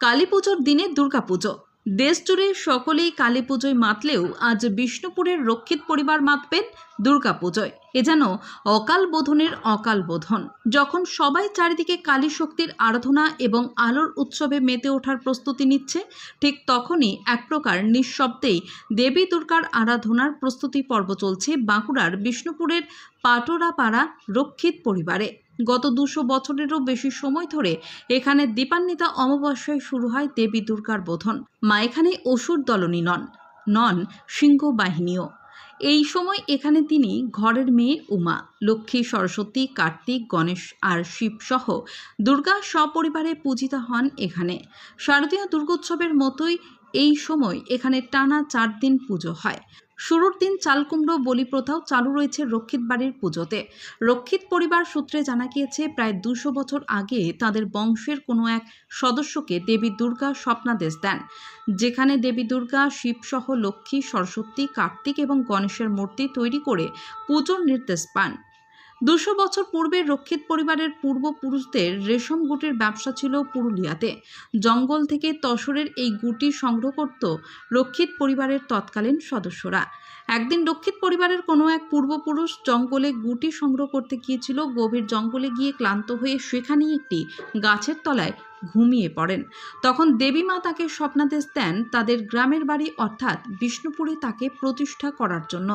কালী পুজোর দিনে দুর্গাপুজো। দেশ জুড়ে সকলেই কালী পুজোয় মাতলেও আজ বিষ্ণুপুরের রক্ষিত পরিবার মাতবেন দুর্গাপুজোয়। এ যেন অকাল বোধনের অকাল বোধন। যখন সবাই চারিদিকে কালী শক্তির আরাধনা এবং আলোর উৎসবে মেতে ওঠার প্রস্তুতি নিচ্ছে, ঠিক তখনই এক প্রকার নিঃশব্দেই দেবী দুর্গার আরাধনার প্রস্তুতি পর্ব চলছে বাঁকুড়ার বিষ্ণুপুরের পাটোরাপাড়া রক্ষিত পরিবারে। গত দুশো বছরেরও বেশি সময় ধরে এখানে দীপান্বিতা অমাবস্যায় শুরু হয় দেবী দুর্গার বোধন। মা এখানে অসুর দলনী নন নন সিংহ বাহিনীও। এই সময় এখানে তিনি ঘরের মেয়ে উমা, লক্ষ্মী, সরস্বতী, কার্তিক, গণেশ আর শিব সহ দুর্গা সপরিবারে পূজিতা হন এখানে। শারদীয় দুর্গোৎসবের মতোই এই সময় এখানে টানা চার দিন পুজো হয়। শুরুর দিন চালকুমড়ো বলি প্রথাও চালু রয়েছে রক্ষিত বাড়ির পুজোতে। রক্ষিত পরিবার সূত্রে জানা গিয়েছে, প্রায় দুশো বছর আগে তাদের বংশের কোনো এক সদস্যকে দেবী দুর্গা স্বপ্নাদেশ দেন, যেখানে দেবী দুর্গা শিবসহ লক্ষ্মী, সরস্বতী, কার্তিক এবং গণেশের মূর্তি তৈরি করে পুজোর নির্দেশ পান। দুশো বছর পূর্বে রক্ষিত পরিবারের পূর্বপুরুষদের রেশম গুটির ব্যবসা ছিল পুরুলিয়াতে। জঙ্গল থেকে তসরের এই গুটি সংগ্রহ করত রক্ষিত পরিবারের তৎকালীন সদস্যরা। একদিন রক্ষিত পরিবারের কোনো এক পূর্বপুরুষ জঙ্গলে গুটি সংগ্রহ করতে গিয়েছিল। গভীর জঙ্গলে গিয়ে ক্লান্ত হয়ে সেখানেই একটি গাছের তলায় ঘুমিয়ে পড়েন। তখন দেবী মা তাকে স্বপ্নাদেশ দেন তাদের গ্রামের বাড়ি অর্থাৎ বিষ্ণুপুরে তাকে প্রতিষ্ঠা করার জন্য।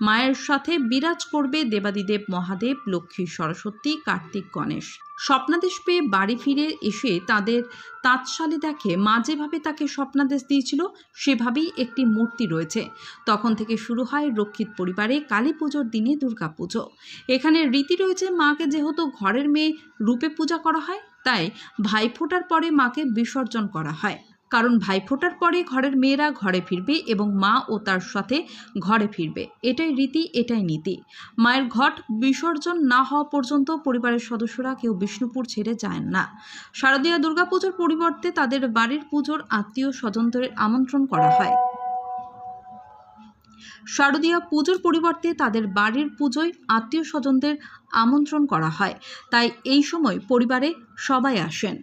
মায়ের সাথে বিরাজ করবে দেবাদিদেব মহাদেব, লক্ষ্মী সরস্বতী, কার্তিক গণেশ। স্বপ্নাদেশ পেয়ে বাড়ি ফিরে এসে তাদের তাঁতশালে দেখে মা যেভাবে তাকে স্বপ্নাদেশ দিয়েছিল, সেভাবেই একটি মূর্তি রয়েছে। তখন থেকে শুরু হয় রক্ষিত পরিবারে কালী পুজোর দিনে দুর্গাপুজো এখানে রীতি রয়েছে মাকে যেহেতু ঘরের মেয়ে রূপে পূজা করা হয় তাই ভাইফোঁটার পরে মাকে বিসর্জন করা হয়। কারণ ভাইফোঁটার পরে ঘরের মেয়েরা ঘরে ফিরবে এবং মা ও তার সাথে ঘরে ফিরবে। এটাই রীতি, এটাই নীতি। মায়ের ঘট বিসর্জন না হওয়া পর্যন্ত পরিবারের সদস্যরা কেউ বিষ্ণুপুর ছেড়ে যায় না। শারদীয়া দুর্গাপুজোর পরিবর্তে তাদের বাড়ির পুজোর আত্মীয় স্বজনদের আমন্ত্রণ করা হয়। শারদীয়া পুজোর পরিবর্তে তাদের বাড়ির পুজোয় আত্মীয় স্বজনদের আমন্ত্রণ করা হয়। তাই এই সময় পরিবারে সবাই আসেন।